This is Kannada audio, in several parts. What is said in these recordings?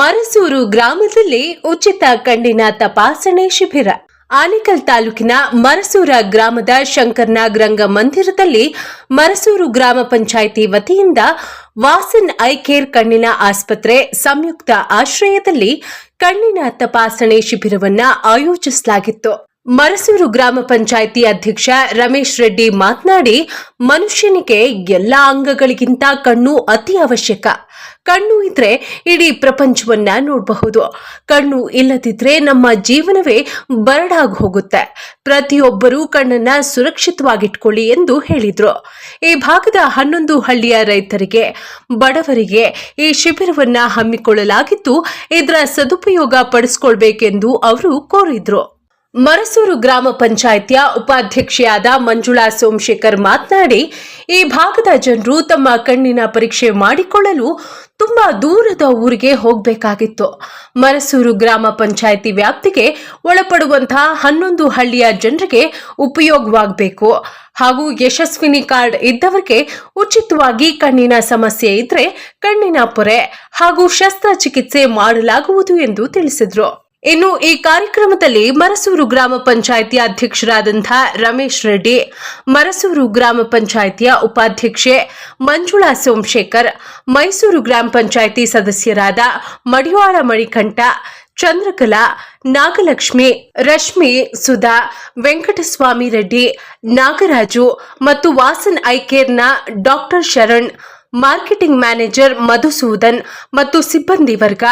ಮರಸೂರು ಗ್ರಾಮದಲ್ಲಿ ಉಚಿತ ಕಣ್ಣಿನ ತಪಾಸಣೆ ಶಿಬಿರ. ಆನೇಕಲ್ ತಾಲೂಕಿನ ಮರಸೂರ ಗ್ರಾಮದ ಶಂಕರ್ನಾಗ್ ರಂಗ ಮಂದಿರದಲ್ಲಿ ಮರಸೂರು ಗ್ರಾಮ ಪಂಚಾಯಿತಿ ವತಿಯಿಂದ ವಾಸನ್ ಐ ಕೇರ್ ಕಣ್ಣಿನ ಆಸ್ಪತ್ರೆ ಸಂಯುಕ್ತ ಆಶ್ರಯದಲ್ಲಿ ಕಣ್ಣಿನ ತಪಾಸಣೆ ಶಿಬಿರವನ್ನು ಆಯೋಜಿಸಲಾಗಿತ್ತು. ಮರಸೂರು ಗ್ರಾಮ ಪಂಚಾಯಿತಿ ಅಧ್ಯಕ್ಷ ರಮೇಶ್ ರೆಡ್ಡಿ ಮಾತನಾಡಿ, ಮನುಷ್ಯನಿಗೆ ಎಲ್ಲ ಅಂಗಗಳಿಗಿಂತ ಕಣ್ಣು ಅತಿ ಅವಶ್ಯಕ. ಕಣ್ಣು ಇದ್ರೆ ಇಡೀ ಪ್ರಪಂಚವನ್ನ ನೋಡಬಹುದು. ಕಣ್ಣು ಇಲ್ಲದಿದ್ರೆ ನಮ್ಮ ಜೀವನವೇ ಬರಡಾಗಿ ಹೋಗುತ್ತೆ. ಪ್ರತಿಯೊಬ್ಬರೂ ಕಣ್ಣನ್ನ ಸುರಕ್ಷಿತವಾಗಿಟ್ಕೊಳ್ಳಿ ಎಂದು ಹೇಳಿದ್ರು. ಈ ಭಾಗದ ಹನ್ನೊಂದು ಹಳ್ಳಿಯ ರೈತರಿಗೆ, ಬಡವರಿಗೆ ಈ ಶಿಬಿರವನ್ನ ಹಮ್ಮಿಕೊಳ್ಳಲಾಗಿದ್ದು, ಇದರ ಸದುಪಯೋಗ ಪಡಿಸಿಕೊಳ್ಬೇಕೆಂದು ಅವರು ಕೋರಿದ್ರು. ಮರಸೂರು ಗ್ರಾಮ ಪಂಚಾಯಿತಿಯ ಉಪಾಧ್ಯಕ್ಷೆಯಾದ ಮಂಜುಳಾ ಸೋಮಶೇಖರ್ ಮಾತನಾಡಿ, ಈ ಭಾಗದ ಜನರು ತಮ್ಮ ಕಣ್ಣಿನ ಪರೀಕ್ಷೆ ಮಾಡಿಕೊಳ್ಳಲು ತುಂಬಾ ದೂರದ ಊರಿಗೆ ಹೋಗಬೇಕಾಗಿತ್ತು. ಮರಸೂರು ಗ್ರಾಮ ಪಂಚಾಯಿತಿ ವ್ಯಾಪ್ತಿಗೆ ಒಳಪಡುವಂತಹ ಹನ್ನೊಂದು ಹಳ್ಳಿಯ ಜನರಿಗೆ ಉಪಯೋಗವಾಗಬೇಕು. ಹಾಗೂ ಯಶಸ್ವಿನಿ ಕಾರ್ಡ್ ಇದ್ದವರಿಗೆ ಉಚಿತವಾಗಿ ಕಣ್ಣಿನ ಸಮಸ್ಯೆ ಇದ್ರೆ ಕಣ್ಣಿನ ಪೊರೆ ಹಾಗೂ ಶಸ್ತ್ರಚಿಕಿತ್ಸೆ ಮಾಡಲಾಗುವುದು ಎಂದು ತಿಳಿಸಿದ್ರು. ಇನ್ನು ಈ ಕಾರ್ಯಕ್ರಮದಲ್ಲಿ ಮರಸೂರು ಗ್ರಾಮ ಪಂಚಾಯಿತಿ ಅಧ್ಯಕ್ಷರಾದಂಥ ರಮೇಶ್ ರೆಡ್ಡಿ, ಮರಸೂರು ಗ್ರಾಮ ಪಂಚಾಯಿತಿಯ ಉಪಾಧ್ಯಕ್ಷೆ ಮಂಜುಳಾ ಸೋಮಶೇಖರ್, ಮೈಸೂರು ಗ್ರಾಮ ಪಂಚಾಯಿತಿ ಸದಸ್ಯರಾದ ಮಡಿವಾಳ ಮಣಿಕಂಠ, ಚಂದ್ರಕಲಾ, ನಾಗಲಕ್ಷ್ಮಿ, ರಶ್ಮಿ, ಸುಧಾ, ವೆಂಕಟಸ್ವಾಮಿ ರೆಡ್ಡಿ, ನಾಗರಾಜು ಮತ್ತು Vasan ಐಕೇರ್ನ doctor Sharan marketing manager Madhusudan ಮತ್ತು ಸಿಬ್ಬಂದಿ ವರ್ಗ,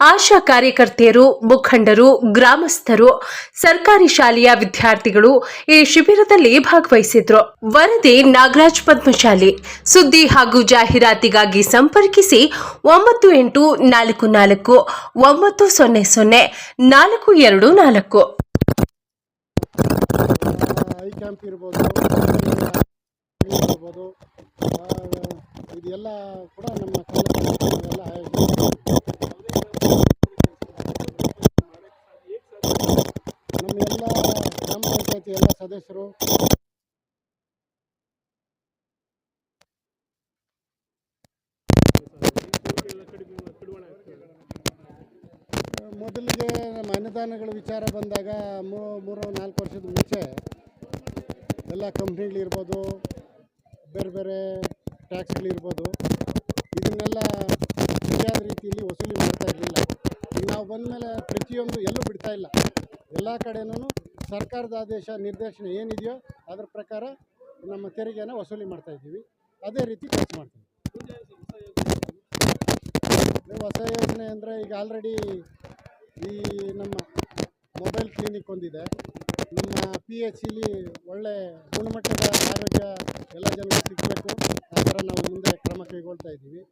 ಆಶಾ ಕಾರ್ಯಕರ್ತೆಯರು, ಮುಖಂಡರು, ಗ್ರಾಮಸ್ಥರು, ಸರ್ಕಾರಿ ಶಾಲೆಯ ವಿದ್ಯಾರ್ಥಿಗಳು ಈ ಶಿಬಿರದಲ್ಲಿ ಭಾಗವಹಿಸಿದ್ರು. ವರದಿ ನಾಗರಾಜ್ ಪದ್ಮಶಾಲಿ. ಸುದ್ದಿ ಹಾಗೂ ಜಾಹೀರಾತಿಗಾಗಿ ಸಂಪರ್ಕಿಸಿ ಒಂಬತ್ತು ಎಂಟು ನಾಲ್ಕು ನಾಲ್ಕು, ಒಂಬತ್ತು ಸೊನ್ನೆ ಸೊನ್ನೆ ನಾಲ್ಕು ಎರಡು ನಾಲ್ಕು. ಕ್ಯಾಂಪ್ ಇರ್ಬೋದು ಇದೆಲ್ಲ ಕೂಡ ನಮ್ಮ ಆಯೋಜನೆ ನಮ್ಮ ಎಲ್ಲ ಗ್ರಾಮ ಪಂಚಾಯತಿ ಎಲ್ಲ ಸದಸ್ಯರು, ಮೊದಲಿಗೆ ನಮ್ಮ ಅನುದಾನಗಳ ವಿಚಾರ ಬಂದಾಗ ಮೂರು, ನಾಲ್ಕು ವರ್ಷದ ಮುಂಚೆ ಎಲ್ಲ ಕಂಪ್ನಿಗಳಿರ್ಬೋದು ಬೇರೆ ಬೇರೆ ಟ್ಯಾಕ್ಸ್ಗಳಿರ್ಬೋದು ಇದನ್ನೆಲ್ಲ ಸರಿಯಾದ ರೀತಿಯಲ್ಲಿ ವಸೂಲಿ ಮಾಡ್ತಾ ಇರಲಿಲ್ಲ. ಈಗ ನಾವು ಬಂದಮೇಲೆ ಪ್ರತಿಯೊಂದು ಎಲ್ಲೂ ಬಿಡ್ತಾ ಇಲ್ಲ. ಎಲ್ಲ ಕಡೆನೂ ಸರ್ಕಾರದ ಆದೇಶ, ನಿರ್ದೇಶನ ಏನಿದೆಯೋ ಅದರ ಪ್ರಕಾರ ನಮ್ಮ ತೆರಿಗೆನ ವಸೂಲಿ ಮಾಡ್ತಾ ಇದ್ದೀವಿ. ಅದೇ ರೀತಿ ಖರ್ಚು ಮಾಡ್ತೀವಿ. ಹೊಸ ಯೋಜನೆ ಅಂದರೆ ಈಗ ಆಲ್ರೆಡಿ ಈ ನಮ್ಮ ಮೊಬೈಲ್ ಕ್ಲಿನಿಕ್ ಒಂದಿದೆ. ನಮ್ಮ ಪಿ ಎಚ್ ಇಲ್ಲಿ ಒಳ್ಳೆ ಗುಣಮಟ್ಟದ ಆರೋಗ್ಯ ಎಲ್ಲ ಜನಕ್ಕೆ ಸಿಗಬೇಕು. ಆ ಥರ ನಾವು ಮುಂದೆ ಕ್ರಮ ಕೈಗೊಳ್ತಾ ಇದ್ದೀವಿ.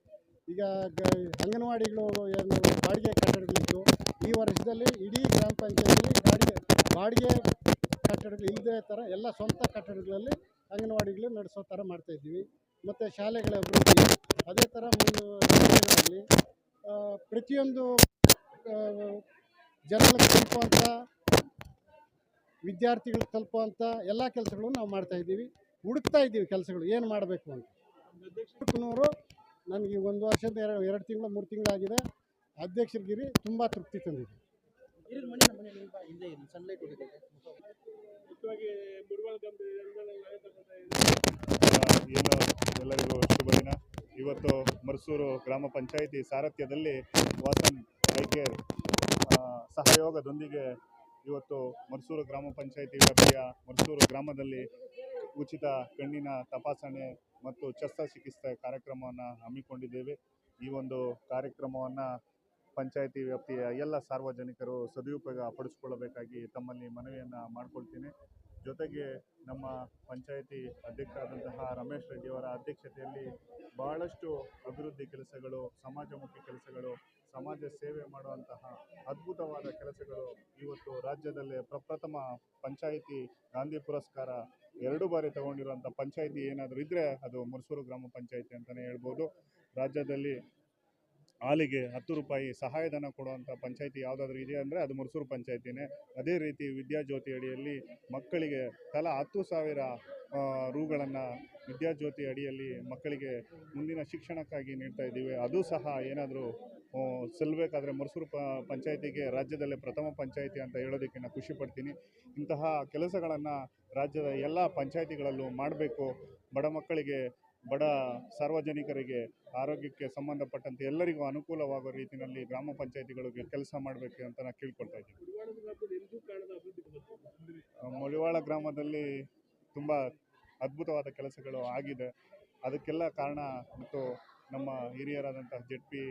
ಈಗ ಗ, ಅಂಗನವಾಡಿಗಳು ಏನು ಬಾಡಿಗೆ ಕಟ್ಟಡಗಳಿತ್ತು ಈ ವರ್ಷದಲ್ಲಿ ಇಡೀ ಗ್ರಾಮ ಪಂಚಾಯತಿಯಲ್ಲಿ ಬಾಡಿಗೆ ಬಾಡಿಗೆ ಕಟ್ಟಡಗಳು ಇಲ್ಲದೆ ಥರ ಎಲ್ಲ ಸ್ವಂತ ಕಟ್ಟಡಗಳಲ್ಲಿ ಅಂಗನವಾಡಿಗಳು ನಡೆಸೋ ಥರ ಮಾಡ್ತಾ ಇದ್ದೀವಿ. ಮತ್ತು ಶಾಲೆಗಳ ಅಭಿವೃದ್ಧಿ, ಅದೇ ಥರ ಮುಂದೆ ಪ್ರತಿಯೊಂದು ಜನಗಳಿಗೆ ತಲುಪುವಂಥ ವಿದ್ಯಾರ್ಥಿಗಳಿಗೆ ತಲುಪುವಂಥ ಎಲ್ಲ ಕೆಲಸಗಳನ್ನು ನಾವು ಮಾಡ್ತಾ ಇದ್ದೀವಿ. ಹುಡುಕ್ತಾ ಇದ್ದೀವಿ ಕೆಲಸಗಳು ಏನು ಮಾಡಬೇಕು ಅಂತ. ಅಧ್ಯಕ್ಷರು ನನಗೆ ಒಂದು ವರ್ಷದ ಎರಡು ಎರಡು ತಿಂಗಳು ಮೂರು ತಿಂಗಳಾಗಿದೆ. ಅಧ್ಯಕ್ಷರಿಗಿರಿ ತುಂಬ ತೃಪ್ತಿ ತಂದಿದೆ. ಎಲ್ಲರಿಗೂ ಶುಭ ದಿನ ಇವತ್ತು ಮರ್ಸೂರು ಗ್ರಾಮ ಪಂಚಾಯಿತಿ ಸಾರಥ್ಯದಲ್ಲಿ ವಾಸನ್ ಐಕೇರ್ ಸಹಯೋಗದೊಂದಿಗೆ ಇವತ್ತು ಮರ್ಸೂರು ಗ್ರಾಮ ಪಂಚಾಯಿತಿ ವ್ಯಾಪ್ತಿಯ ಮರ್ಸೂರು ಗ್ರಾಮದಲ್ಲಿ ಉಚಿತ ಕಣ್ಣಿನ ತಪಾಸಣೆ ಮತ್ತು ಶಸ್ತ್ರಚಿಕಿತ್ಸೆ ಕಾರ್ಯಕ್ರಮವನ್ನು ಹಮ್ಮಿಕೊಂಡಿದ್ದೇವೆ. ಈ ಒಂದು ಕಾರ್ಯಕ್ರಮವನ್ನು ಪಂಚಾಯಿತಿ ವ್ಯಾಪ್ತಿಯ ಎಲ್ಲ ಸಾರ್ವಜನಿಕರು ಸದುಪಯೋಗ ಪಡಿಸಿಕೊಳ್ಳಬೇಕಾಗಿ ತಮ್ಮಲ್ಲಿ ಮನವಿಯನ್ನು ಮಾಡಿಕೊಳ್ತೀನಿ. ಜೊತೆಗೆ ನಮ್ಮ ಪಂಚಾಯಿತಿ ಅಧ್ಯಕ್ಷರಾದಂತಹ ರಮೇಶ್ ರೆಡ್ಡಿಯವರ ಅಧ್ಯಕ್ಷತೆಯಲ್ಲಿ ಬಹಳಷ್ಟು ಅಭಿವೃದ್ಧಿ ಕೆಲಸಗಳು, ಸಮಾಜಮುಖಿ ಕೆಲಸಗಳು, ಸಮಾಜ ಸೇವೆ ಮಾಡುವಂತಹ ಅದ್ಭುತವಾದ ಕೆಲಸಗಳು ಇವತ್ತು ರಾಜ್ಯದಲ್ಲೇ ಪ್ರಪ್ರಥಮ ಪಂಚಾಯಿತಿ ಗಾಂಧಿ ಪುರಸ್ಕಾರ ಎರಡು ಬಾರಿ ತಗೊಂಡಿರುವಂಥ ಪಂಚಾಯಿತಿ ಏನಾದರೂ ಇದ್ದರೆ ಅದು ಮುರ್ಸೂರು ಗ್ರಾಮ ಪಂಚಾಯಿತಿ ಅಂತಲೇ ಹೇಳ್ಬೋದು. ರಾಜ್ಯದಲ್ಲಿ ಹಾಲಿಗೆ ಹತ್ತು ರೂಪಾಯಿ ಸಹಾಯಧನ ಕೊಡುವಂಥ ಪಂಚಾಯಿತಿ ಯಾವುದಾದ್ರೂ ಇದೆ ಅಂದರೆ ಅದು ಮುರ್ಸೂರು ಪಂಚಾಯಿತಿನೇ. ಅದೇ ರೀತಿ ವಿದ್ಯಾಜ್ಯೋತಿ ಅಡಿಯಲ್ಲಿ ಮಕ್ಕಳಿಗೆ ತಲಾ ಹತ್ತು ಸಾವಿರ ರೂಗಳನ್ನು ವಿದ್ಯಾಜ್ಯೋತಿ ಅಡಿಯಲ್ಲಿ ಮಕ್ಕಳಿಗೆ ಮುಂದಿನ ಶಿಕ್ಷಣಕ್ಕಾಗಿ ನೀಡ್ತಾ ಇದ್ದೀವಿ. ಅದು ಸಹ ಏನಾದರೂ ಸಲ್ಲಬೇಕಾದ್ರೆ ಮುರ್ಸೂರು ಪ, ಪಂಚಾಯಿತಿಗೆ ರಾಜ್ಯದಲ್ಲೇ ಪ್ರಥಮ ಪಂಚಾಯಿತಿ ಅಂತ ಹೇಳೋದಕ್ಕೆ ನಾನು ಖುಷಿಪಡ್ತೀನಿ ಇಂತಹ ಕೆಲಸಗಳನ್ನು ರಾಜ್ಯದ ಎಲ್ಲ ಪಂಚಾಯಿತಿಗಳಲ್ಲೂ ಮಾಡಬೇಕು. ಬಡ ಮಕ್ಕಳಿಗೆ ಬಡ ಸಾರ್ವಜನಿಕರಿಗೆ ಆರೋಗ್ಯಕ್ಕೆ ಸಂಬಂಧಪಟ್ಟಂತೆ ಎಲ್ಲರಿಗೂ ಅನುಕೂಲವಾಗೋ ರೀತಿಯಲ್ಲಿ ಗ್ರಾಮ ಪಂಚಾಯತಿಗಳಿಗೆ ಕೆಲಸ ಮಾಡಬೇಕು ಅಂತ ನಾನು ಕೇಳ್ಕೊಳ್ತಾ ಇದ್ದೀನಿ. ಮುಳಿವಾಳ ಗ್ರಾಮದಲ್ಲಿ ತುಂಬ ಅದ್ಭುತವಾದ ಕೆಲಸಗಳು ಆಗಿದೆ. ಅದಕ್ಕೆಲ್ಲ ಕಾರಣ ಮತ್ತು ನಮ್ಮ ಹಿರಿಯರಾದಂತಹ ಜೆಡ್ ಪಿ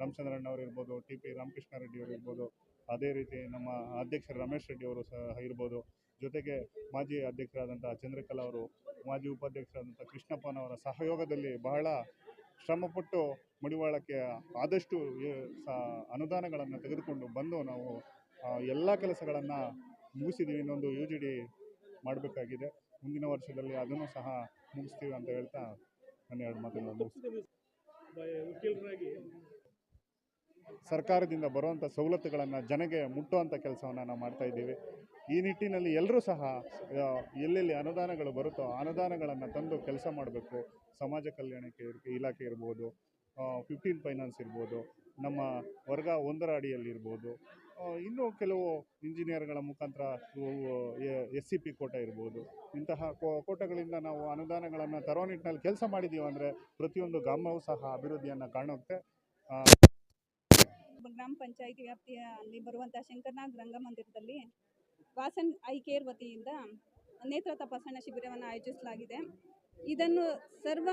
ರಾಮಚಂದ್ರಣ್ಣವ್ರು ಇರ್ಬೋದು, ಟಿ ಪಿ ರಾಮಕೃಷ್ಣ ರೆಡ್ಡಿ ಅವರು ಇರ್ಬೋದು, ಅದೇ ರೀತಿ ನಮ್ಮ ಅಧ್ಯಕ್ಷರು ರಮೇಶ್ ರೆಡ್ಡಿ ಅವರು ಸಹ ಇರ್ಬೋದು. ಜೊತೆಗೆ ಮಾಜಿ ಅಧ್ಯಕ್ಷರಾದಂತಹ ಚಂದ್ರಕಲಾ ಅವರು ಮಾಜಿ ಉಪಾಧ್ಯಕ್ಷರಾದಂಥ ಕೃಷ್ಣಪ್ಪನವರ ಸಹಯೋಗದಲ್ಲಿ ಬಹಳ ಶ್ರಮಪಟ್ಟು ಮಡಿವಾಳಕ್ಕೆ ಆದಷ್ಟು ಅನುದಾನಗಳನ್ನು ತೆಗೆದುಕೊಂಡು ಬಂದು ನಾವು ಎಲ್ಲ ಕೆಲಸಗಳನ್ನು ಮುಗಿಸಿದ್ದೀವಿ ಇನ್ನೊಂದು ಯು ಜಿ ಡಿ ಮಾಡಬೇಕಾಗಿದೆ. ಮುಂದಿನ ವರ್ಷದಲ್ಲಿ ಅದನ್ನು ಸಹ ಮುಗಿಸ್ತೀವಿ ಅಂತ ಹೇಳ್ತಾ ನನ್ನ ಎರಡು ಮಾತುಗಳನ್ನು ಸರ್ಕಾರದಿಂದ ಬರುವಂಥ ಸವಲತ್ತುಗಳನ್ನು ಜನಗೆ ಮುಟ್ಟುವಂಥ ಕೆಲಸವನ್ನು ನಾವು ಮಾಡ್ತಾ ಇದ್ದೀವಿ. ಈ ನಿಟ್ಟಿನಲ್ಲಿ ಎಲ್ಲರೂ ಸಹ ಎಲ್ಲೆಲ್ಲಿ ಅನುದಾನಗಳು ಬರುತ್ತೋ ಅನುದಾನಗಳನ್ನು ತಂದು ಕೆಲಸ ಮಾಡಬೇಕು. ಸಮಾಜ ಕಲ್ಯಾಣಕ್ಕೆ ಇಲಾಖೆ ಇರ್ಬೋದು ಫಿಫ್ಟೀನ್ ಫೈನಾನ್ಸ್ ಇರ್ಬೋದು, ನಮ್ಮ ವರ್ಗ ಒಂದರ ಅಡಿಯಲ್ಲಿ ಇರ್ಬೋದು ಇನ್ನೂ ಕೆಲವು ಇಂಜಿನಿಯರ್ಗಳ ಮುಖಾಂತರ ಎಸ್ ಸಿ ಪಿ ಕೋಟ ಇರ್ಬೋದು. ಇಂತಹ ಕೋಟಗಳಿಂದ ನಾವು ಅನುದಾನಗಳನ್ನು ತರೋ ನಿಟ್ಟಿನಲ್ಲಿ ಕೆಲಸ ಮಾಡಿದ್ದೀವಿ ಅಂದರೆ ಪ್ರತಿಯೊಂದು ಗ್ರಾಮವೂ ಸಹ ಅಭಿವೃದ್ಧಿಯನ್ನು ಕಾಣುತ್ತೆ. ಗ್ರಾಮ ಪಂಚಾಯಿತಿ ವ್ಯಾಪ್ತಿಯಲ್ಲಿ ಬರುವಂಥ ಶಂಕರನಾಗ್ ರಂಗಮಂದಿರದಲ್ಲಿ ವಾಸನ್ ಐ ಕೇರ್ ವತಿಯಿಂದ ನೇತ್ರ ತಪಾಸಣಾ ಶಿಬಿರವನ್ನು ಆಯೋಜಿಸಲಾಗಿದೆ. ಇದನ್ನು ಸರ್ವ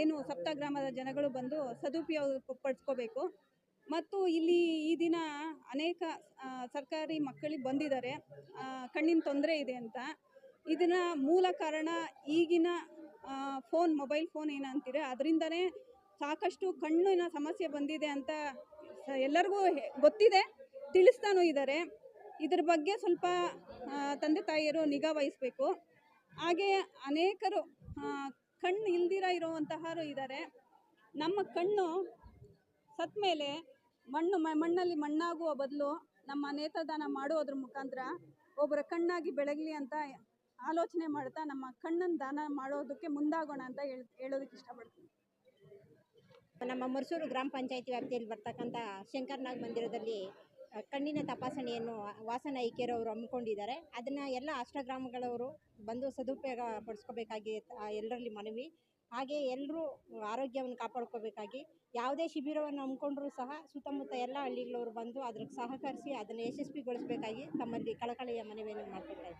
ಏನು ಸಪ್ತ ಗ್ರಾಮದ ಜನಗಳು ಬಂದು ಸದುಪಯೋಗ ಪಡಿಸ್ಕೋಬೇಕು. ಮತ್ತು ಇಲ್ಲಿ ಈ ದಿನ ಅನೇಕ ಸರ್ಕಾರಿ ಮಕ್ಕಳಿಗೆ ಬಂದಿದ್ದಾರೆ. ಕಣ್ಣಿನ ತೊಂದರೆ ಇದೆ ಅಂತ. ಇದನ್ನ ಮೂಲ ಕಾರಣ ಈಗಿನ ಫೋನ್, ಮೊಬೈಲ್ ಫೋನ್ ಏನಂತೀರ ಅದರಿಂದನೇ ಸಾಕಷ್ಟು ಕಣ್ಣಿನ ಸಮಸ್ಯೆ ಬಂದಿದೆ ಅಂತ ಎಲ್ಲರಿಗೂ ಗೊತ್ತಿದೆ, ತಿಳಿಸ್ತಾನೂ ಇದ್ದಾರೆ. ಇದ್ರ ಬಗ್ಗೆ ಸ್ವಲ್ಪ ತಂದೆ ತಾಯಿಯರು ನಿಗಾ ವಹಿಸ್ಬೇಕು. ಹಾಗೆ ಅನೇಕರು ಕಣ್ಣು ಇಲ್ದಿರ ಇರುವಂತಹರು ಇದ್ದಾರೆ. ನಮ್ಮ ಕಣ್ಣು ಸತ್ತ ಮೇಲೆ ಮಣ್ಣು ಮಣ್ಣಲ್ಲಿ ಮಣ್ಣಾಗುವ ಬದಲು ನಮ್ಮ ನೇತ್ರದಾನ ಮಾಡುವುದ್ರ ಮುಖಾಂತರ ಒಬ್ಬರ ಕಣ್ಣಾಗಿ ಬೆಳಗಲಿ ಅಂತ ಆಲೋಚನೆ ಮಾಡ್ತಾ ನಮ್ಮ ಕಣ್ಣನ್ನು ದಾನ ಮಾಡೋದಕ್ಕೆ ಮುಂದಾಗೋಣ ಅಂತ ಹೇಳ್, ಹೇಳೋದಕ್ಕೆ ಇಷ್ಟಪಡ್ತೀನಿ. ನಮ್ಮ ಮರ್ಸೂರು ಗ್ರಾಮ ಪಂಚಾಯತಿ ವ್ಯಾಪ್ತಿಯಲ್ಲಿ ಬರ್ತಕ್ಕಂಥ ಶಂಕರ್ನಾಗ್ ಮಂದಿರದಲ್ಲಿ ಕಣ್ಣಿನ ತಪಾಸಣೆಯನ್ನು ವಾಸನ ಐಕ್ಯರವರು ಹಮ್ಮಿಕೊಂಡಿದ್ದಾರೆ. ಅದನ್ನು ಎಲ್ಲ ಅಷ್ಟಗ್ರಾಮಗಳವರು ಬಂದು ಸದುಪಯೋಗ ಪಡಿಸ್ಕೋಬೇಕಾಗಿ ಎಲ್ಲರಲ್ಲಿ ಮನವಿ. ಹಾಗೆ ಎಲ್ಲರೂ ಆರೋಗ್ಯವನ್ನು ಕಾಪಾಡ್ಕೋಬೇಕಾಗಿ ಯಾವುದೇ ಶಿಬಿರವನ್ನು ಹಮ್ಮಿಕೊಂಡ್ರೂ ಸಹ ಸುತ್ತಮುತ್ತ ಎಲ್ಲ ಹಳ್ಳಿಗಳವರು ಬಂದು ಅದ್ರ ಸಹಕರಿಸಿ ಅದನ್ನು ಯಶಸ್ವಿಗೊಳಿಸಬೇಕಾಗಿ ತಮ್ಮಲ್ಲಿ ಕಳಕಳಿಯ ಮನವಿಯನ್ನು ಮಾಡ್ಕೊಳ್ತಾ